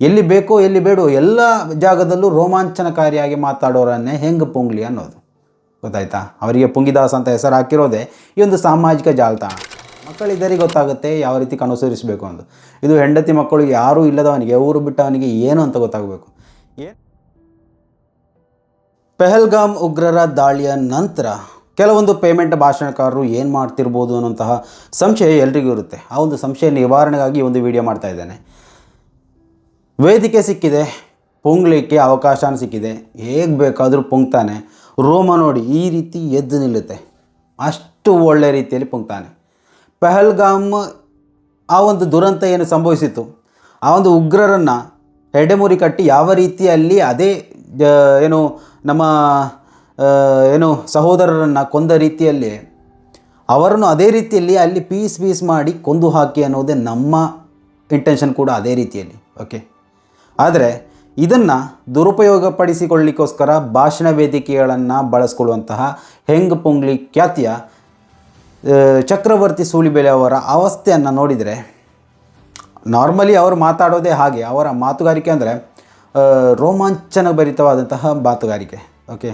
ಎಲ್ಲಿ ಬೇಕೋ ಎಲ್ಲಿ ಬೇಡೋ ಎಲ್ಲ ಜಾಗದಲ್ಲೂ ರೋಮಾಂಚನಕಾರಿಯಾಗಿ ಮಾತಾಡೋರನ್ನೇ ಹೆಂಗೆ ಪುಂಗ್ಲಿ ಅನ್ನೋದು. ಗೊತ್ತಾಯ್ತಾ? ಅವರಿಗೆ ಪುಂಗಿದಾಸ್ ಅಂತ ಹೆಸರು ಹಾಕಿರೋದೇ ಈ ಒಂದು ಸಾಮಾಜಿಕ ಜಾಲತಾಣ. ಮಕ್ಕಳಿದ್ದರಿಗೆ ಗೊತ್ತಾಗುತ್ತೆ ಯಾವ ರೀತಿ ಕನುಸರಿಸಬೇಕು ಅಂತ ಇದು ಹೆಂಡತಿ ಮಕ್ಕಳು ಯಾರೂ ಇಲ್ಲದವನಿಗೆ, ಊರು ಬಿಟ್ಟವನಿಗೆ ಏನು ಅಂತ ಗೊತ್ತಾಗಬೇಕು. ಏನು ಪೆಹಲ್ಗಾಮ್ ಉಗ್ರರ ದಾಳಿಯ ನಂತರ ಕೆಲವೊಂದು ಪೇಮೆಂಟ್ ಭಾಷಣಕಾರರು ಏನು ಮಾಡ್ತಿರ್ಬೋದು ಅನ್ನೋಂತಹ ಸಂಶಯ ಎಲ್ರಿಗೂ ಇರುತ್ತೆ. ಆ ಒಂದು ಸಂಶಯ ನಿವಾರಣೆಗಾಗಿ ಒಂದು ವಿಡಿಯೋ ಮಾಡ್ತಾ ಇದ್ದೇನೆ. ವೇದಿಕೆ ಸಿಕ್ಕಿದೆ, ಪುಂಗ್ಲಿಕ್ಕೆ ಅವಕಾಶ ಸಿಕ್ಕಿದೆ. ಹೇಗೆ ಬೇಕಾದರೂ ಪೊಂಗ್ತಾನೆ. ರೋಮ ನೋಡಿ ಈ ರೀತಿ ಎದ್ದು ನಿಲ್ಲುತ್ತೆ. ಅಷ್ಟು ಒಳ್ಳೆಯ ರೀತಿಯಲ್ಲಿ ಪೊಂಗ್ತಾನೆ. ಪೆಹಲ್ಗಾಮ್ ಆ ಒಂದು ದುರಂತ ಏನು ಸಂಭವಿಸಿತ್ತು? ಆ ಒಂದು ಉಗ್ರರನ್ನು ಹೆಡೆಮುರಿ ಕಟ್ಟಿ ಯಾವ ರೀತಿಯಲ್ಲಿ ಅದೇ ಏನು ನಮ್ಮ ಏನು ಸಹೋದರರನ್ನು ಕೊಂದ ರೀತಿಯಲ್ಲಿ ಅವರನ್ನು ಅದೇ ರೀತಿಯಲ್ಲಿ ಅಲ್ಲಿ ಪೀಸ್ ಪೀಸ್ ಮಾಡಿ ಕೊಂದು ಹಾಕಿ ಅನ್ನೋದೇ ನಮ್ಮ ಇಂಟೆನ್ಷನ್ ಕೂಡ ಅದೇ ರೀತಿಯಲ್ಲಿ. ಓಕೆ ಆದರೆ ಇದನ್ನು ದುರುಪಯೋಗಪಡಿಸಿಕೊಳ್ಳಿಕ್ಕೋಸ್ಕರ ಭಾಷಣ ವೇದಿಕೆಗಳನ್ನು ಬಳಸ್ಕೊಳ್ಳುವಂತಹ ಹೆಂಗ್ ಪುಂಗ್ಲಿ ಖ್ಯಾತಿಯ ಚಕ್ರವರ್ತಿ ಸೂಲಿಬೆಲೆ ಅವರ ಅವಸ್ಥೆಯನ್ನು ನೋಡಿದರೆ, ನಾರ್ಮಲಿ ಅವರು ಮಾತಾಡೋದೇ ಹಾಗೆ, ಅವರ ಮಾತುಗಾರಿಕೆ ಅಂದರೆ ರೋಮಾಂಚನಭರಿತವಾದಂತಹ ಮಾತುಗಾರಿಕೆ, ಓಕೆ?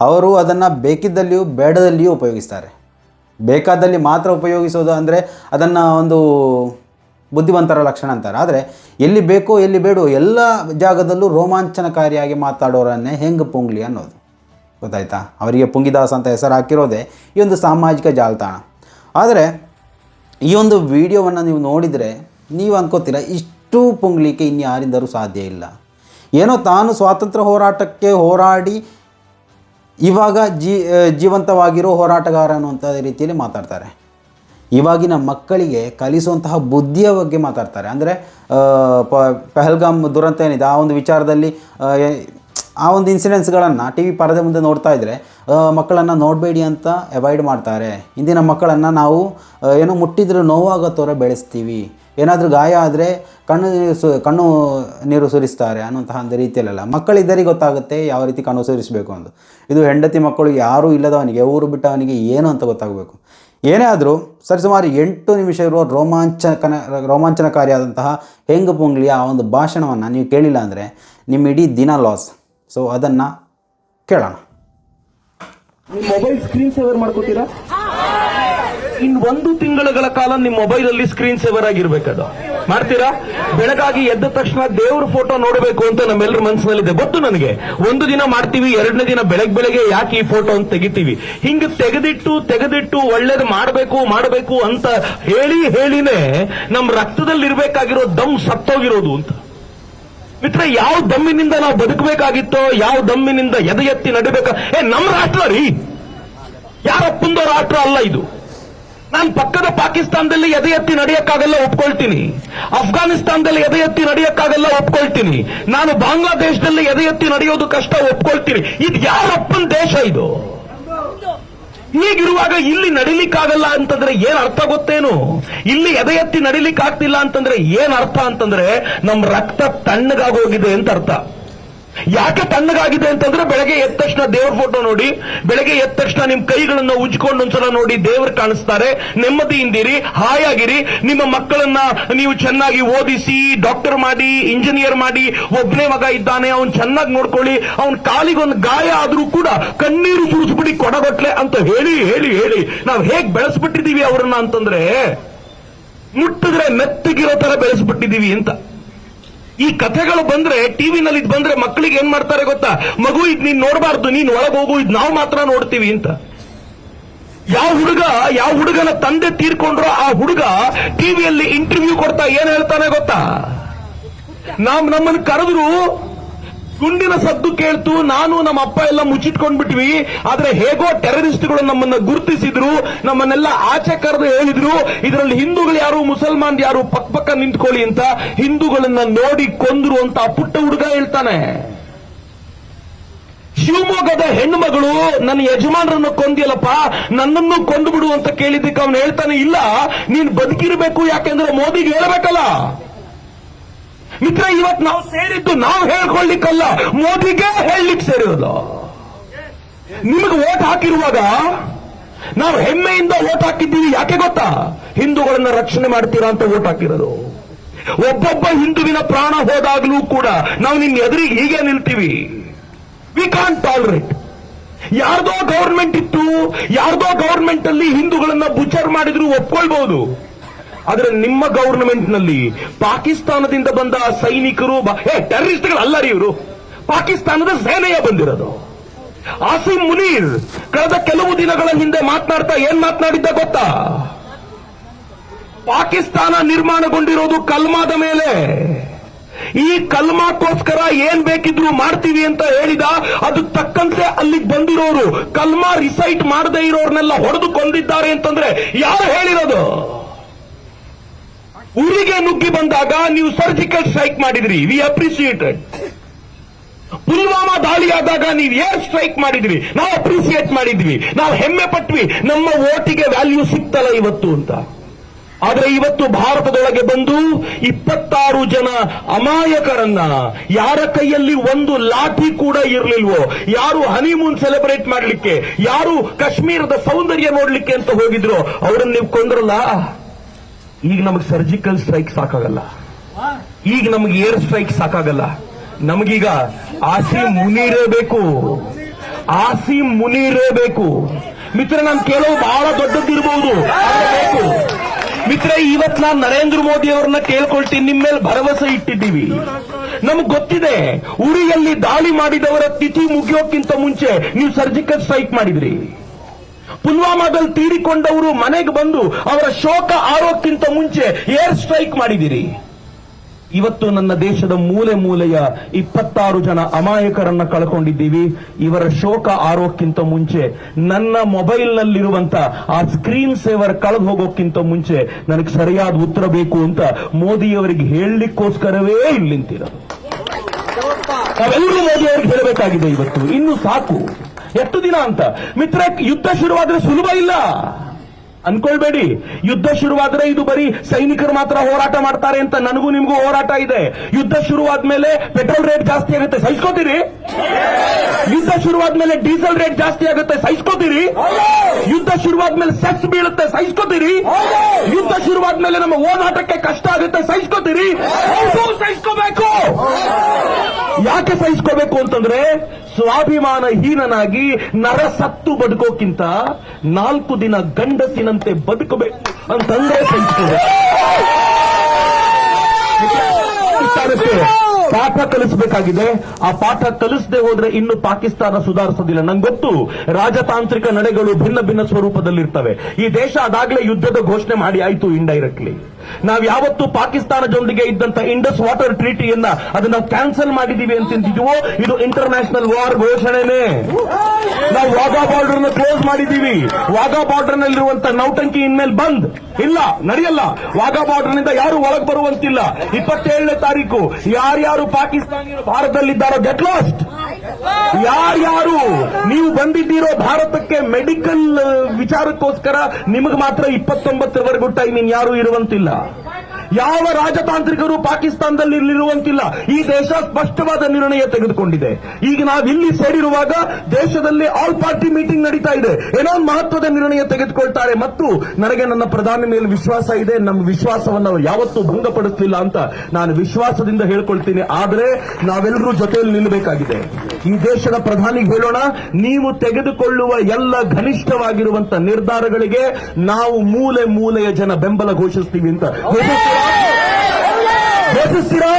ಅವರು ಅದನ್ನು ಬೇಕಿದ್ದಲ್ಲಿಯೂ ಬೇಡದಲ್ಲಿಯೂ ಉಪಯೋಗಿಸ್ತಾರೆ. ಬೇಕಾದಲ್ಲಿ ಮಾತ್ರ ಉಪಯೋಗಿಸೋದು ಅಂದರೆ ಅದನ್ನು ಒಂದು ಬುದ್ಧಿವಂತರ ಲಕ್ಷಣ ಅಂತಾರೆ. ಆದರೆ ಎಲ್ಲಿ ಬೇಕೋ ಎಲ್ಲಿ ಬೇಡೋ ಎಲ್ಲ ಜಾಗದಲ್ಲೂ ರೋಮಾಂಚನಕಾರಿಯಾಗಿ ಮಾತಾಡೋರನ್ನೇ ಹೆಂಗೆ ಪುಂಗ್ಲಿ ಅನ್ನೋದು. ಗೊತ್ತಾಯ್ತಾ? ಅವರಿಗೆ ಪುಂಗಿದಾಸ್ ಅಂತ ಹೆಸರು ಹಾಕಿರೋದೇ ಈ ಒಂದು ಸಾಮಾಜಿಕ ಜಾಲತಾಣ. ಆದರೆ ಈ ಒಂದು ವಿಡಿಯೋವನ್ನು ನೀವು ನೋಡಿದರೆ ನೀವು ಅನ್ಕೋತೀರ ಇಷ್ಟು ಪುಂಗ್ಲಿಕ್ಕೆ ಇನ್ಯಾರಿಂದರೂ ಸಾಧ್ಯ ಇಲ್ಲ. ಏನೋ ತಾನು ಸ್ವಾತಂತ್ರ್ಯ ಹೋರಾಟಕ್ಕೆ ಹೋರಾಡಿ ಇವಾಗ ಜೀ ಜೀವಂತವಾಗಿರೋ ಹೋರಾಟಗಾರ ಅನ್ನುವಂಥ ರೀತಿಯಲ್ಲಿ ಮಾತಾಡ್ತಾರೆ. ಇವಾಗಿನ ಮಕ್ಕಳಿಗೆ ಕಲಿಸುವಂತಹ ಬುದ್ಧಿಯ ಬಗ್ಗೆ ಮಾತಾಡ್ತಾರೆ. ಅಂದರೆ ಪ ಪೆಹಲ್ಗಾಮ್ ದುರಂತ ಏನಿದೆ ಆ ಒಂದು ವಿಚಾರದಲ್ಲಿ ಆ, ಒಂದು ಇನ್ಸಿಡೆನ್ಸ್ಗಳನ್ನು ಟಿ ವಿ ಪರದೆ ಮುಂದೆ ನೋಡ್ತಾ ಇದ್ದರೆ ಮಕ್ಕಳನ್ನು ನೋಡಬೇಡಿ ಅಂತ ಅವಾಯ್ಡ್ ಮಾಡ್ತಾರೆ. ಇಂದಿನ ಮಕ್ಕಳನ್ನು ನಾವು ಏನೋ ಮುಟ್ಟಿದ್ರೆ ನೋವಾಗೋ ಬೆಳೆಸ್ತೀವಿ. ಏನಾದರೂ ಗಾಯ ಆದರೆ ಕಣ್ಣು ಸು ಕಣ್ಣು ನೀರು ಸುರಿಸ್ತಾರೆ ಅನ್ನುವಂತಹ ಒಂದು ರೀತಿಯಲ್ಲೆಲ್ಲ. ಮಕ್ಕಳಿದ್ದರಿಗೆ ಗೊತ್ತಾಗುತ್ತೆ ಯಾವ ರೀತಿ ಕಣ್ಣು ಸುರಿಸಬೇಕು ಅಂತ. ಇದು ಹೆಂಡತಿ ಮಕ್ಕಳು ಯಾರೂ ಇಲ್ಲದವನಿಗೆ ಊರು ಬಿಟ್ಟವನಿಗೆ ಏನು ಅಂತ ಗೊತ್ತಾಗಬೇಕು. ಏನೇ ಆದರೂ ಸರಿಸುಮಾರು ಎಂಟು ನಿಮಿಷ ಇರುವ ರೋಮಾಂಚಕನ ರೋಮಾಂಚನಕಾರಿಯಾದಂತಹ ಹೆಂಗು ಪುಂಗ್ಲಿಯ ಆ ಒಂದು ಭಾಷಣವನ್ನು ನೀವು ಕೇಳಿಲ್ಲ ಅಂದರೆ ನಿಮ್ಮ ಇಡೀ ದಿನ ಲಾಸ್ ಸೊ ಅದನ್ನು ಕೇಳೋಣ. ನಿಮ್ಮ ಮೊಬೈಲ್ ಸ್ಕ್ರೀನ್ ಸೇವರ್ ಮಾಡ್ಕೋತೀರಾ? ಇನ್ ಒಂದು ತಿಂಗಳುಗಳ ಕಾಲ ನಿಮ್ ಮೊಬೈಲ್ ಅಲ್ಲಿ ಸ್ಕ್ರೀನ್ ಸೇವರ್ ಆಗಿರ್ಬೇಕದು. ಮಾಡ್ತೀರಾ? ಬೆಳಗಾಗಿ ಎದ್ದ ತಕ್ಷಣ ದೇವ್ರ ಫೋಟೋ ನೋಡಬೇಕು ಅಂತ ನಮ್ಮೆಲ್ಲರ ಮನಸ್ಸಿನಲ್ಲಿದೆ ಗೊತ್ತು ನನಗೆ? ಒಂದು ದಿನ ಮಾಡ್ತೀವಿ, ಎರಡನೇ ದಿನ ಬೆಳಗ್ ಬೆಳಗ್ಗೆ ಯಾಕೆ ಈ ಫೋಟೋ ಅಂತ ತೆಗಿತೀವಿ? ಹಿಂಗ ತೆಗೆದಿಟ್ಟು ತೆಗೆದಿಟ್ಟು ಒಳ್ಳೇದು ಮಾಡಬೇಕು ಮಾಡಬೇಕು ಅಂತ ಹೇಳಿ ಹೇಳಿನೇ ನಮ್ ರಕ್ತದಲ್ಲಿ ಇರ್ಬೇಕಾಗಿರೋ ದಮ್ ಸತ್ತೋಗಿರೋದು ಅಂತ. ಮಿತ್ರ ಯಾವ ದಮ್ಮಿನಿಂದ ನಾವು ಬದುಕಬೇಕಾಗಿತ್ತೋ, ಯಾವ ದಮ್ಮಿನಿಂದ ಎದೆ ಎತ್ತಿ ನಡಿಬೇಕ? ಏ, ನಮ್ಮ ರಾಷ್ಟ್ರ ರೀ. ಯಾರಪ್ಪಂದೋ ರಾಷ್ಟ್ರ ಅಲ್ಲ ಇದು. ನಾನು ಪಕ್ಕದ ಪಾಕಿಸ್ತಾನದಲ್ಲಿ ಎದೆ ಎತ್ತಿ ನಡೆಯಕ್ಕಾಗಲ್ಲ ಒಪ್ಕೊಳ್ತೀನಿ. ಅಫ್ಘಾನಿಸ್ತಾನದಲ್ಲಿ ಎದೆ ಎತ್ತಿ ನಡೆಯಕ್ಕಾಗಲ್ಲ ಒಪ್ಕೊಳ್ತೀನಿ. ನಾನು ಬಾಂಗ್ಲಾದೇಶದಲ್ಲಿ ಎದೆ ಎತ್ತಿ ನಡೆಯೋದು ಕಷ್ಟ ಒಪ್ಕೊಳ್ತೀನಿ. ಇದು ಯಾರಪ್ಪನ ದೇಶ ಇದು? ಹೀಗಿರುವಾಗ ಇಲ್ಲಿ ನಡಿಲಿಕ್ಕಾಗಲ್ಲ ಅಂತಂದ್ರೆ ಏನ್ ಅರ್ಥ ಗೊತ್ತೇನು? ಇಲ್ಲಿ ಎದೆ ಎತ್ತಿ ನಡಿಲಿಕ್ಕಾಗ್ತಿಲ್ಲ ಅಂತಂದ್ರೆ ಏನ್ ಅರ್ಥ ಅಂತಂದ್ರೆ ನಮ್ ರಕ್ತ ತಣ್ಣಗಾಗೋಗಿದೆ ಅಂತ ಅರ್ಥ. ಯಾಕೆ ತಣ್ಣಗಾಗಿದೆ ಅಂತಂದ್ರೆ ಬೆಳಗ್ಗೆ ಎದ್ದ ತಕ್ಷಣ ದೇವ್ರ ಫೋಟೋ ನೋಡಿ, ಬೆಳಗ್ಗೆ ಎದ್ದ ತಕ್ಷಣ ನಿಮ್ ಕೈಗಳನ್ನ ಉಜ್ಕೊಂಡು ಒಂದ್ಸಲ ನೋಡಿ ದೇವ್ರ ಕಾಣಿಸ್ತಾರೆ. ನೆಮ್ಮದಿಯಿಂದಿರಿ ಹಾಯಾಗಿರಿ. ನಿಮ್ಮ ಮಕ್ಕಳನ್ನ ನೀವು ಚೆನ್ನಾಗಿ ಓದಿಸಿ ಡಾಕ್ಟರ್ ಮಾಡಿ ಇಂಜಿನಿಯರ್ ಮಾಡಿ ಒಬ್ಬನೇ ಮಗ ಇದ್ದಾನೆ, ಅವ್ನ್ ಚೆನ್ನಾಗಿ ನೋಡ್ಕೊಳ್ಳಿ. ಅವ್ನ್ ಕಾಲಿಗೊಂದು ಗಾಯ ಆದ್ರೂ ಕೂಡ ಕಣ್ಣೀರು ಸುರಿಸ್ಬಿಡಿ ಕೊಡಗಟ್ಲೆ ಅಂತ ಹೇಳಿ ಹೇಳಿ ಹೇಳಿ. ನಾವ್ ಹೇಗ್ ಬೆಳೆಸ್ಬಿಟ್ಟಿದೀವಿ ಅವ್ರನ್ನ ಅಂತಂದ್ರೆ ಮುಟ್ಟಿದ್ರೆ ಮೆತ್ತಗಿರೋ ತರ ಬೆಳೆಸ್ಬಿಟ್ಟಿದೀವಿ ಅಂತ. ಈ ಕಥೆಗಳು ಬಂದ್ರೆ ಟಿವಿನಲ್ಲಿ ಇದು ಬಂದ್ರೆ ಮಕ್ಕಳಿಗೆ ಏನ್ ಮಾಡ್ತಾರೆ ಗೊತ್ತಾ? ಮಗು ಇದ್ ನೀನ್ ನೋಡಬಾರ್ದು, ನೀನ್ ಹೋಗು, ಇದ್ ನಾವು ಮಾತ್ರ ನೋಡ್ತೀವಿ ಅಂತ. ಯಾವ ಹುಡುಗ, ಯಾವ ಹುಡುಗನ ತಂದೆ ತೀರ್ಕೊಂಡ್ರೋ ಆ ಹುಡುಗ ಟಿವಿಯಲ್ಲಿ ಇಂಟರ್ವ್ಯೂ ಕೊಡ್ತಾ ಏನ್ ಹೇಳ್ತಾನೆ ಗೊತ್ತಾ? ನಾವ್ ನಮ್ಮನ್ನು ಕರೆದ್ರು ಗುಂಡಿನ ಸದ್ದು ಕೇಳ್ತು, ನಾನು ನಮ್ಮ ಅಪ್ಪ ಎಲ್ಲ ಮುಚ್ಚಿಟ್ಕೊಂಡ್ಬಿಟ್ವಿ. ಆದ್ರೆ ಹೇಗೋ ಟೆರರಿಸ್ಟ್ಗಳು ನಮ್ಮನ್ನ ಗುರುತಿಸಿದ್ರು, ನಮ್ಮನ್ನೆಲ್ಲ ಆಚೆ ಕರೆದು ಹೇಳಿದ್ರು, ಇದರಲ್ಲಿ ಹಿಂದೂಗಳು ಯಾರು ಮುಸಲ್ಮಾನ್ ಯಾರು ಪಕ್ಕ ಪಕ್ಕ ನಿಂತ್ಕೊಳ್ಳಿ ಅಂತ ಹಿಂದೂಗಳನ್ನ ನೋಡಿ ಕೊಂದ್ರು ಅಂತ ಪುಟ್ಟ ಹುಡುಗ ಹೇಳ್ತಾನೆ. ಶಿವಮೊಗ್ಗದ ಹೆಣ್ಮಗಳು ನನ್ನ ಯಜಮಾನರನ್ನು ಕೊಂದಿಯಲ್ಲಪ್ಪ, ನನ್ನನ್ನು ಕೊಂದು ಬಿಡು ಅಂತ ಕೇಳಿದ್ದಕ್ಕೆ ಅವನು ಹೇಳ್ತಾನೆ, ಇಲ್ಲ, ನೀನ್ ಬದುಕಿರಬೇಕು ಯಾಕೆಂದ್ರೆ ಮೋದಿಗೆ ಹೇಳ್ಬೇಕಲ್ಲ. ಮಿತ್ರ ಇವತ್ತು ನಾವು ಸೇರಿದ್ದು ನಾವು ಹೇಳ್ಕೊಳ್ಲಿಕ್ಕಲ್ಲ ಮೋದಿಗೆ ಹೇಳಲಿಕ್ಕೆ ಸೇರಿರೋದು ನಿಮಗೆ ಓಟ್ ಹಾಕಿರುವಾಗ ನಾವು ಹೆಮ್ಮೆಯಿಂದ ಓಟ್ ಹಾಕಿದ್ದೀವಿ. ಯಾಕೆ ಗೊತ್ತಾ? ಹಿಂದೂಗಳನ್ನ ರಕ್ಷಣೆ ಮಾಡ್ತೀರಾ ಅಂತ ಓಟ್ ಹಾಕಿರೋದು. ಒಬ್ಬೊಬ್ಬ ಹಿಂದುವಿನ ಪ್ರಾಣ ಹೋದಾಗಲೂ ಕೂಡ ನಾವು ನಿನ್ನ ಎದುರಿಗೆ ಹೀಗೆ ನಿಲ್ತೀವಿ. ವಿ ಕಾನ್ ಟಾಲರೇಟ್ ಯಾರ್ದೋ ಗೌರ್ಮೆಂಟ್ ಇತ್ತು, ಯಾರ್ದೋ ಗೌರ್ಮೆಂಟ್ ಅಲ್ಲಿ ಹಿಂದೂಗಳನ್ನ ಬುಚರ್ ಮಾಡಿದ್ರು ಒಪ್ಕೊಳ್ಬಹುದು ಆದ್ರೆ ನಿಮ್ಮ ಗೌರ್ನಮೆಂಟ್ನಲ್ಲಿ ಪಾಕಿಸ್ತಾನದಿಂದ ಬಂದ ಸೈನಿಕರು ಏ, ಟೆರರಿಸ್ಟ್ಗಳು ರೀ ಇವರು. ಪಾಕಿಸ್ತಾನದ ಸೇನೆಯ ಬಂದಿರೋದು. ಆಸಿಮ್ ಮುನೀರ್ ಕಳೆದ ಕೆಲವು ದಿನಗಳ ಹಿಂದೆ ಮಾತನಾಡ್ತಾ ಏನ್ ಮಾತನಾಡಿದ್ದ ಗೊತ್ತಾ? ಪಾಕಿಸ್ತಾನ ನಿರ್ಮಾಣಗೊಂಡಿರೋದು ಕಲ್ಮಾದ ಮೇಲೆ. ಈ ಕಲ್ಮಾಕ್ಕೋಸ್ಕರ ಏನ್ ಬೇಕಿದ್ರು ಮಾಡ್ತೀವಿ ಅಂತ ಹೇಳಿದ, ಅದು ತಕ್ಕಂತೆ ಅಲ್ಲಿಗೆ ಬಂದಿರೋರು. ಕಲ್ಮಾ ರಿಸೈಟ್ ಮಾಡದೇ ಇರೋರ್ನೆಲ್ಲ ಹೊಡೆದು ಕೊಂದಿದ್ದಾರೆ ಅಂತಂದ್ರೆ ಯಾರು ಹೇಳಿರೋದು? ಊರಿಗೆ ನುಗ್ಗಿ ಬಂದಾಗ ನೀವು ಸರ್ಜಿಕಲ್ ಸ್ಟ್ರೈಕ್ ಮಾಡಿದ್ರಿ. ವಿ ಅಪ್ರಿಸಿಯೇಟೆಡ್ ಪುಲ್ವಾಮಾ ದಾಳಿಯಾದಾಗ ನೀವು ಏರ್ ಸ್ಟ್ರೈಕ್ ಮಾಡಿದ್ರಿ. ನಾವು ಅಪ್ರಿಸಿಯೇಟ್ ಮಾಡಿದ್ವಿ. ನಾವು ಹೆಮ್ಮೆ ಪಟ್ವಿ. ನಮ್ಮ ಓಟಿಗೆ ವ್ಯಾಲ್ಯೂ ಸಿಕ್ತಲ್ಲ ಇವತ್ತು ಅಂತ. ಆದ್ರೆ ಇವತ್ತು ಭಾರತದೊಳಗೆ ಬಂದು ಇಪ್ಪತ್ತಾರು ಜನ ಅಮಾಯಕರನ್ನ ಯಾರ ಕೈಯಲ್ಲಿ ಒಂದು ಲಾಠಿ ಕೂಡ ಇರಲಿಲ್ವೋ, ಯಾರು ಹನಿಮೂನ್ ಸೆಲೆಬ್ರೇಟ್ ಮಾಡಲಿಕ್ಕೆ, ಯಾರು ಕಾಶ್ಮೀರದ ಸೌಂದರ್ಯ ನೋಡ್ಲಿಕ್ಕೆ ಅಂತ ಹೋಗಿದ್ರು, ಅವರನ್ನು ನೀವು ಕೊಂದ್ರಲ್ಲ ಈಗ ನಮಗೆ ಸರ್ಜಿಕಲ್ ಸ್ಟ್ರೈಕ್ ಸಾಕಾಗಲ್ಲ. ಈಗ ನಮಗೆ ಏರ್ ಸ್ಟ್ರೈಕ್ ಸಾಕಾಗಲ್ಲ. ನಮಗೀಗ ಆಸಿ ಮುನಿರಬೇಕು ಆಸಿ ಮುನಿರಬೇಕು ಮಿತ್ರ ನಾನು ಕೇಳೋ ಬಹಳ ದೊಡ್ಡದಿರಬಹುದು ಮಿತ್ರ ಇವತ್ ನಾನು ನರೇಂದ್ರ ಮೋದಿ ಅವ್ರನ್ನ ಕೇಳ್ಕೊಳ್ತೀನಿ ನಿಮ್ಮ ಮೇಲೆ ಭರವಸೆ ಇಟ್ಟಿದ್ದೀವಿ. ನಮ್ಗೆ ಗೊತ್ತಿದೆ, ಉರಿಯಲ್ಲಿ ದಾಳಿ ಮಾಡಿದವರ ತಿಥಿ ಮುಗಿಯೋಕ್ಕಿಂತ ಮುಂಚೆ ನೀವು ಸರ್ಜಿಕಲ್ ಸ್ಟ್ರೈಕ್ ಮಾಡಿದ್ರಿ. ಪುಲ್ವಾಮಾದಲ್ಲಿ ತೀರಿಕೊಂಡವರು ಮನೆಗೆ ಬಂದು ಅವರ ಶೋಕ ಆರೋಕ್ಕಿಂತ ಮುಂಚೆ ಏರ್ ಸ್ಟ್ರೈಕ್ ಮಾಡಿದಿರಿ. ಇವತ್ತು ನನ್ನ ದೇಶದ ಮೂಲೆ ಮೂಲೆಯ ಇಪ್ಪತ್ತಾರು ಜನ ಅಮಾಯಕರನ್ನ ಕಳ್ಕೊಂಡಿದ್ದೀವಿ. ಇವರ ಶೋಕ ಆರೋಕ್ಕಿಂತ ಮುಂಚೆ ನನ್ನ ಮೊಬೈಲ್ನಲ್ಲಿರುವಂತ ಆ ಸ್ಕ್ರೀನ್ ಸೇವರ್ ಕಳೆದು ಹೋಗೋಕ್ಕಿಂತ ಮುಂಚೆ ನನಗೆ ಸರಿಯಾದ ಉತ್ತರ ಬೇಕು ಅಂತ ಮೋದಿಯವರಿಗೆ ಹೇಳಲಿಕ್ಕೋಸ್ಕರವೇ ಇಲ್ಲಿ ನಿಂತಿರೋದು. ನಾವೆಲ್ಲರೂ ಮೋದಿ ಅವರಿಗೆ ಹೇಳಬೇಕಾಗಿದೆ ಇವತ್ತು. ಇನ್ನು ಸಾಕು. ಎಷ್ಟು ದಿನ ಅಂತ? ಮಿತ್ರ ಯುದ್ಧ ಶುರುವಾದ್ರೆ ಸುಲಭ ಇಲ್ಲ. ಅನ್ಕೊಳ್ಬೇಡಿ. ಯುದ್ಧ ಶುರುವಾದ್ರೆ ಇದು ಬರೀ ಸೈನಿಕರು ಮಾತ್ರ ಹೋರಾಟ ಮಾಡ್ತಾರೆ ಅಂತ ನನಗೂ ನಿಮಗೂ ಹೋರಾಟ ಇದೆ. ಯುದ್ಧ ಶುರುವಾದ್ಮೇಲೆ ಪೆಟ್ರೋಲ್ ರೇಟ್ ಜಾಸ್ತಿ ಆಗುತ್ತೆ. ಸಹಿಸ್ಕೋತೀರಿ? ಯುದ್ಧ ಶುರುವಾದ್ಮೇಲೆ ಡೀಸೆಲ್ ರೇಟ್ ಜಾಸ್ತಿ ಆಗುತ್ತೆ. ಸಹಿಸ್ಕೋತೀರಿ? ಯುದ್ಧ ಶುರುವಾದ್ಮೇಲೆ ಸೆಸ್ ಬೀಳುತ್ತೆ. ಸಹಿಸ್ಕೋತೀರಿ? ಯುದ್ಧ ಶುರುವಾದ್ಮೇಲೆ ನಮ್ಮ ಓಡಾಟಕ್ಕೆ ಕಷ್ಟ ಆಗುತ್ತೆ. ಸಹಿಸ್ಕೋತೀರಿ? ಸಹಿಸ್ಕೋಬೇಕು. ಯಾಕೆ ಸಹಿಸ್ಕೋಬೇಕು ಅಂತಂದ್ರೆ ಸ್ವಾಭಿಮಾನ ಹೀನನಾಗಿ ನರಸತ್ತು ಬದುಕೋಕ್ಕಿಂತ ನಾಲ್ಕು ದಿನ ಗಂಡಸಿನಂತೆ ಬದುಕಬೇಕು ಅಂತಂದ್ರೆ ಪಾಠ ಕಲಿಸಬೇಕಾಗಿದೆ. ಆ ಪಾಠ ಕಲಿಸದೆ ಹೋದ್ರೆ ಇನ್ನು ಪಾಕಿಸ್ತಾನ ಸುಧಾರಿಸೋದಿಲ್ಲ. ನಂಗೆ ಗೊತ್ತು, ರಾಜತಾಂತ್ರಿಕ ನಡೆಗಳು ಭಿನ್ನ ಭಿನ್ನ ಸ್ವರೂಪದಲ್ಲಿರ್ತವೆ. ಈ ದೇಶ ಅದಾಗಲೇ ಯುದ್ಧದ ಘೋಷಣೆ ಮಾಡಿ ಆಯ್ತು ಇಂಡೈರೆಕ್ಟ್ಲಿ ನಾವ್ ಯಾವತ್ತು ಪಾಕಿಸ್ತಾನದೊಂದಿಗೆ ಇದ್ದಂತ ಇಂಡಸ್ ವಾಟರ್ ಟ್ರೀಟಿಯನ್ನ ಅದನ್ನ ಕ್ಯಾನ್ಸಲ್ ಮಾಡಿದೀವಿ ಅಂತಿದ್ದೀವೋ ಇದು ಇಂಟರ್ನ್ಯಾಷನಲ್ ವಾರ್ ಘೋಷಣೆನೇ. ನಾವು ವಾಗಾ ಬಾರ್ಡರ್ನ ಕ್ಲೋಸ್ ಮಾಡಿದೀವಿ. ವಾಗಾ ಬಾರ್ಡರ್ ನಲ್ಲಿರುವಂತ ನೌಟಂಕಿ ಇನ್ಮೇಲೆ ಬಂದ್. ಇಲ್ಲ ನಡೆಯಲ್ಲ. ವಾಗಾ ಬಾರ್ಡರ್ನಿಂದ ಯಾರು ಒಳಗೆ ಬರುವಂತಿಲ್ಲ. ಇಪ್ಪತ್ತೇಳನೇ ತಾರೀಕು ಯಾರ್ಯಾರು ಪಾಕಿಸ್ತಾನಿಯರು ಭಾರತದಲ್ಲಿದ್ದಾರೋ ಗೆಟ್ ಲಾಸ್ಟ್ ಯಾರ್ಯಾರು ನೀವು ಬಂದಿದ್ದೀರೋ ಭಾರತಕ್ಕೆ ಮೆಡಿಕಲ್ ವಿಚಾರಕ್ಕೋಸ್ಕರ ನಿಮಗೆ ಮಾತ್ರ ಇಪ್ಪತ್ತೊಂಬತ್ತರವರೆಗೂ ಟೈಮ್ ಇನ್ ಯಾರು ಇರುವಂತಿಲ್ಲ. ಯಾವ ರಾಜತಾಂತ್ರಿಕರು ಪಾಕಿಸ್ತಾನದಲ್ಲಿ ಇರುವಂತಿಲ್ಲ ಈ ದೇಶ ಸ್ಪಷ್ಟವಾದ ನಿರ್ಣಯ ತೆಗೆದುಕೊಂಡಿದೆ. ಈಗ ನಾವಿಲ್ಲಿ ಸೇರಿರುವಾಗ ದೇಶದಲ್ಲಿ ಆಲ್ ಪಾರ್ಟಿ ಮೀಟಿಂಗ್ ನಡೀತಾ ಇದೆ. ಏನೋ ಮಹತ್ವದ ನಿರ್ಣಯ ತೆಗೆದುಕೊಳ್ತಾರೆ. ಮತ್ತು ನನಗೆ ನನ್ನ ಪ್ರಧಾನಿ ಮೇಲೆ ವಿಶ್ವಾಸ ಇದೆ. ನಮ್ಮ ವಿಶ್ವಾಸವನ್ನು ಯಾವತ್ತೂ ಭಂಗಪಡಿಸಲಿಲ್ಲ ಅಂತ ನಾನು ವಿಶ್ವಾಸದಿಂದ ಹೇಳ್ಕೊಳ್ತೀನಿ. ಆದರೆ ನಾವೆಲ್ಲರೂ ಜೊತೆಯಲ್ಲಿ ನಿಲ್ಲಬೇಕಾಗಿದೆ. ಈ ದೇಶದ ಪ್ರಧಾನಿಗೆ ಹೇಳೋಣ, ನೀವು ತೆಗೆದುಕೊಳ್ಳುವ ಎಲ್ಲ ಘನಿಷ್ಠವಾಗಿರುವಂತಹ ನಿರ್ಧಾರಗಳಿಗೆ ನಾವು ಮೂಲೆ ಮೂಲೆಯ ಜನ ಬೆಂಬಲ ಘೋಷಿಸ್ತೀವಿ ಅಂತ. ಘೋಷಿಸ್ತೀರಾ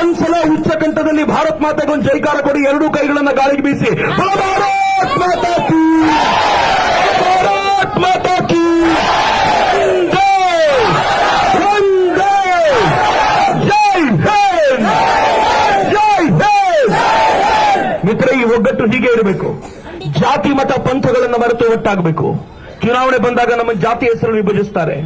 ಒಂದ್ಸಲ ಉಚ್ಚ ಕಂಠದಲ್ಲಿ ಭಾರತ್ ಮಾತೆಗೊಂದು ಜೈಕಾರ ಕೊಡಿ, ಎರಡೂ ಕೈಗಳನ್ನ ಗಾಳಿಗೆ ಬೀಸಿ! ಮಿತ್ರ ಈ ಒಗ್ಗಟ್ಟು ಹೀಗೆ ಇರಬೇಕು. ಜಾತಿ, ಮತ, ಪಂಥಗಳನ್ನು ಮರೆತು ಒಟ್ಟಾಗಬೇಕು. ಚುನಾವಣೆ ಬಂದಾಗ ನಮ್ಮ ಜಾತಿ ಹೆಸರು ವಿಭಜಿಸ್ತಾರೆ.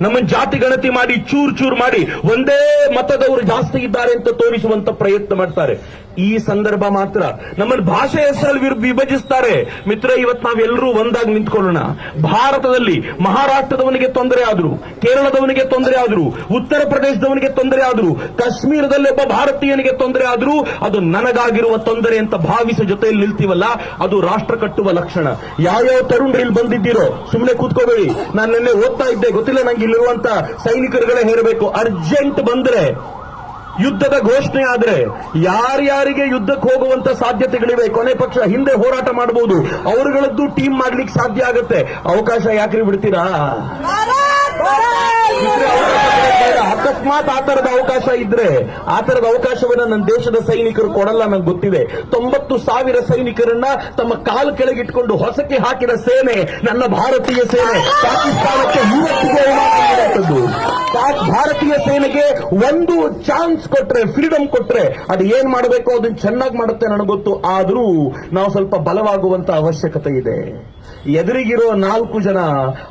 ನಮ್ಮ ಜಾತಿ ಗಣತಿ ಮಾಡಿ, ಚೂರ್ ಚೂರ್ ಮಾಡಿ ಒಂದೇ ಮತದವರು ಜಾಸ್ತಿ ಇದ್ದಾರೆ ಅಂತ ತೋರಿಸುವಂತ ಪ್ರಯತ್ನ ಮಾಡ್ತಾರೆ. ಈ ಸಂದರ್ಭ ಮಾತ್ರ ನಮ್ಮ ಭಾಷೆ ಹೆಸರಲ್ಲಿ ವಿಭಜಿಸ್ತಾರೆ. ಮಿತ್ರ ಇವತ್ತು ನಾವೆಲ್ಲರೂ ಒಂದಾಗಿ ನಿಂತ್ಕೊಳ್ಳೋಣ. ಭಾರತದಲ್ಲಿ ಮಹಾರಾಷ್ಟ್ರದವನಿಗೆ ತೊಂದರೆ ಆದ್ರು, ಕೇರಳದವನಿಗೆ ತೊಂದರೆ ಆದ್ರು, ಉತ್ತರ ಪ್ರದೇಶದವನಿಗೆ ತೊಂದರೆ ಆದ್ರು, ಕಾಶ್ಮೀರದಲ್ಲಿ ಒಬ್ಬ ಭಾರತೀಯನಿಗೆ ತೊಂದರೆ ಆದ್ರೂ, ಅದು ನನಗಾಗಿರುವ ತೊಂದರೆ ಅಂತ ಭಾವಿಸೋ ಜೊತೆಯಲ್ಲಿ ನಿಲ್ತೀವಲ್ಲ, ಅದು ರಾಷ್ಟ್ರ ಕಟ್ಟುವ ಲಕ್ಷಣ. ಯಾವ್ಯಾವ ತರುಣರು ಇಲ್ಲಿ ಬಂದಿದ್ದೀರೋ ಸುಮ್ಮನೆ ಕೂತ್ಕೋಬೇಡಿ. ನಾನು ನಿನ್ನೆ ಓದ್ತಾ ಇದ್ದೆ, ಗೊತ್ತಿಲ್ಲ ನಂಗೆ. ಇಲ್ಲಿರುವಂತ ಸೈನಿಕರುಗಳೇ ಹೇರಬೇಕು ಅರ್ಜೆಂಟ್ ಬಂದ್ರೆ, ಯುದ್ಧದ ಘೋಷಣೆ ಆದ್ರೆ, ಯಾರ್ಯಾರಿಗೆ ಯುದ್ಧಕ್ಕೆ ಹೋಗುವಂತ ಸಾಧ್ಯತೆಗಳಿವೆ, ಕೊನೆ ಪಕ್ಷ ಹಿಂದೆ ಹೋರಾಟ ಮಾಡಬಹುದು ಅವರುಗಳದ್ದು ಟೀಮ್ ಮಾಡ್ಲಿಕ್ಕೆ ಸಾಧ್ಯ ಆಗುತ್ತೆ. ಅವಕಾಶ ಯಾಕ್ರಿ ಬಿಡ್ತೀರಾ? ಅಕಸ್ಮಾತ್ ಆ ತರದ ಅವಕಾಶ ಇದ್ರೆ ಆ ತರದ ಅವಕಾಶವನ್ನ ನನ್ನ ದೇಶದ ಸೈನಿಕರು ಕೊಡಲ್ಲ, ನಂಗೆ ಗೊತ್ತಿದೆ. ತೊಂಬತ್ತು ಸಾವಿರ ಸೈನಿಕರನ್ನ ತಮ್ಮ ಕಾಲು ಕೆಳಗಿಟ್ಕೊಂಡು ಹೊಸಕ್ಕೆ ಹಾಕಿದ ಸೇನೆ, ನನ್ನ ಭಾರತೀಯ ಸೇನೆ, ಪಾಕಿಸ್ತಾನಕ್ಕೆ ಭಾರತೀಯ ಸೇನೆಗೆ ಒಂದು ಚಾನ್ಸ್ ಕೊಟ್ರೆ ಫ್ರೀಡಮ್ ಕೊಟ್ರೆ, ಅದು ಏನ್ ಮಾಡಬೇಕು ಅದನ್ನ ಚೆನ್ನಾಗಿ ಮಾಡುತ್ತೆ ನನಗೊತ್ತು ಗೊತ್ತು. ಆದ್ರೂ ನಾವು ಸ್ವಲ್ಪ ಬಲವಾಗುವಂತ ಅವಶ್ಯಕತೆ ಇದೆ. ಎದುರಿಗಿರೋ ನಾಲ್ಕು ಜನ,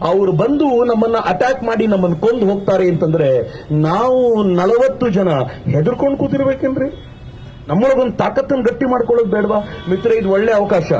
ಅವರು ಬಂದು ನಮ್ಮನ್ನ ಅಟ್ಯಾಕ್ ಮಾಡಿ ನಮ್ಮನ್ನ ಕೊಂದು ಹೋಗ್ತಾರೆ ಅಂತಂದ್ರೆ ನಾವು ನಲವತ್ತು ಜನ ಹೆದರ್ಕೊಂಡು ಕೂತಿರ್ಬೇಕೇನ್ರಿ? ನಮ್ಮೊಳಗೊಂದು ತಾಕತ್ತನ್ನ ಗಟ್ಟಿ ಮಾಡ್ಕೊಳ್ಳೋದು ಬೇಡವಾ? ಮಿತ್ರ ಇದು ಒಳ್ಳೆ ಅವಕಾಶ.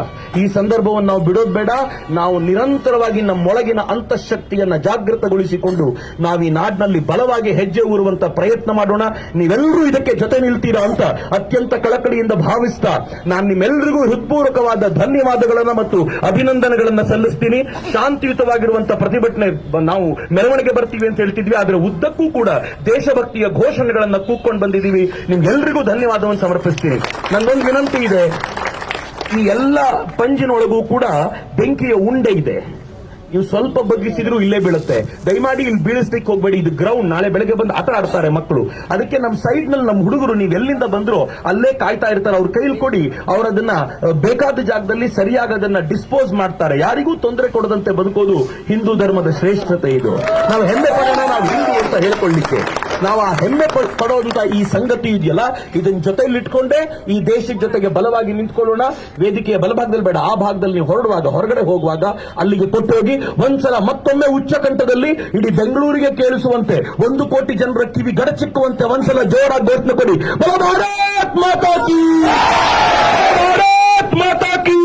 ಈ ಸಂದರ್ಭವನ್ನು ನಾವು ಬಿಡೋದು ಬೇಡ. ನಾವು ನಿರಂತರವಾಗಿ ನಮ್ಮೊಳಗಿನ ಅಂತಃಶಕ್ತಿಯನ್ನ ಜಾಗೃತಗೊಳಿಸಿಕೊಂಡು ನಾವು ಈ ನಾಡಿನಲ್ಲಿ ಬಲವಾಗಿ ಹೆಜ್ಜೆ ಊರುವಂತ ಪ್ರಯತ್ನ ಮಾಡೋಣ. ನೀವೆಲ್ಲರೂ ಇದಕ್ಕೆ ಜೊತೆ ನಿಲ್ತೀರಾ ಅಂತ ಅತ್ಯಂತ ಕಳಕಳಿಯಿಂದ ಭಾವಿಸ್ತಾ ನಾನು ನಿಮ್ಮೆಲ್ಲರಿಗೂ ಹೃತ್ಪೂರ್ವಕವಾದ ಧನ್ಯವಾದಗಳನ್ನ ಮತ್ತು ಅಭಿನಂದನೆಗಳನ್ನ ಸಲ್ಲಿಸ್ತೀನಿ. ಶಾಂತಿಯುತವಾಗಿರುವಂತ ಪ್ರತಿಭಟನೆ ನಾವು ಮೆರವಣಿಗೆ ಬರ್ತೀವಿ ಅಂತ ಹೇಳ್ತಿದ್ವಿ. ಆದರೆ ಉದ್ದಕ್ಕೂ ಕೂಡ ದೇಶಭಕ್ತಿಯ ಘೋಷಣೆಗಳನ್ನ ಕೂಕ್ಕೊಂಡು ಬಂದಿದ್ದೀವಿ. ನಿಮ್ಗೆಲ್ಲರಿಗೂ ಧನ್ಯವಾದವನ್ನು ಸಮರ್ಪಿಸ್ತೀನಿ. ನನ್ನೊಂದು ವಿನಂತಿ ಇದೆ. ಈ ಎಲ್ಲ ಪಂಜಿನೊಳಗೂ ಕೂಡ ಬೆಂಕಿಯ ಉಂಡೆ ಇದೆ. ನೀವು ಸ್ವಲ್ಪ ಬಗ್ಗಿಸಿದ್ರು ಇಲ್ಲೇ ಬೀಳುತ್ತೆ. ದಯಮಾಡಿ ಇಲ್ಲಿ ಬೀಳಿಸ್ಲಿಕ್ಕೆ ಹೋಗ್ಬೇಡಿ. ಇದು ಗ್ರೌಂಡ್ ನಾಳೆ ಬೆಳಗ್ಗೆ ಬಂದು ಆಟ ಆಡ್ತಾರೆ ಮಕ್ಕಳು. ಅದಕ್ಕೆ ನಮ್ಮ ಸೈಡ್ನಲ್ಲಿ ನಮ್ಮ ಹುಡುಗರು ನೀವು ಎಲ್ಲಿಂದ ಬಂದ್ರು ಅಲ್ಲೇ ಕಾಯ್ತಾ ಇರ್ತಾರೆ. ಅವ್ರ ಕೈಲಿ ಕೊಡಿ. ಅವ್ರ ಅದನ್ನ ಬೇಕಾದ ಜಾಗದಲ್ಲಿ ಸರಿಯಾಗಿ ಅದನ್ನ ಡಿಸ್ಪೋಸ್ ಮಾಡ್ತಾರೆ. ಯಾರಿಗೂ ತೊಂದರೆ ಕೊಡದಂತೆ ಬದುಕೋದು ಹಿಂದೂ ಧರ್ಮದ ಶ್ರೇಷ್ಠತೆ ಇದು. ನಾವು ಹೆಮ್ಮೆ ಪಡೋಣ. ನಾವು ಹಿಂದೂ ಅಂತ ಹೇಳ್ಕೊಳ್ಳಿಕ್ಕೆ. ನಾವು ಆ ಹೆಮ್ಮೆ ಪಡೋದಂತ ಈ ಸಂಗತಿ ಇದೆಯಲ್ಲ? ಇದನ್ನ ಜೊತೆಯಲ್ಲಿ ಇಟ್ಕೊಂಡೆ ಈ ದೇಶದ ಜೊತೆಗೆ ಬಲವಾಗಿ ನಿಂತ್ಕೊಳ್ಳೋಣ. ವೇದಿಕೆಯ ಬಲಭಾಗದಲ್ಲಿ ಬೇಡ, ಆ ಭಾಗದಲ್ಲಿ ನೀವು ಹೊರಡುವಾಗ, ಹೊರಗಡೆ ಹೋಗುವಾಗ ಅಲ್ಲಿಗೆ ಕೊಟ್ಟು ಹೋಗಿ ಒಂದ್ಸಲ ಮತ್ತೊಮ್ಮೆ ಉಚ್ಚಕಂಠದಲ್ಲಿ ಇಡೀ ಬೆಂಗಳೂರಿಗೆ ಕೇಳಿಸುವಂತೆ, ಒಂದು ಕೋಟಿ ಜನರ ಕಿವಿ ಗಡಚಿಕ್ಕುವಂತೆ ಒಂದ್ಸಲ ಜೋರಾಗಿ ಘೋಷಣೆ ಕೊಡಿ. ಮಾತಾಕಿ ಮಾತಾಕಿ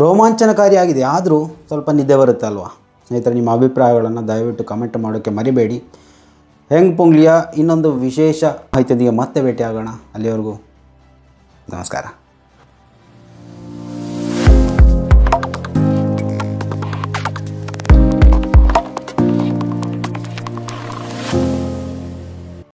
ರೋಮಾಂಚನಕಾರಿಯಾಗಿದೆ. ಆದರೂ ಸ್ವಲ್ಪ ನಿದ್ದೆ ಬರುತ್ತೆ ಅಲ್ವಾ? ಸ್ನೇಹಿತರೆ, ನಿಮ್ಮ ಅಭಿಪ್ರಾಯಗಳನ್ನು ದಯವಿಟ್ಟು ಕಮೆಂಟ್ ಮಾಡೋಕ್ಕೆ ಮರಿಬೇಡಿ. ಹೆಂಗ್ ಪೊಂಗ್ಲಿಯ? ಇನ್ನೊಂದು ವಿಶೇಷ ಮಾಹಿತಿಯೊಂದಿಗೆ ಮತ್ತೆ ಭೇಟಿಯಾಗೋಣ. ಅಲ್ಲಿವರೆಗೂ ನಮಸ್ಕಾರ.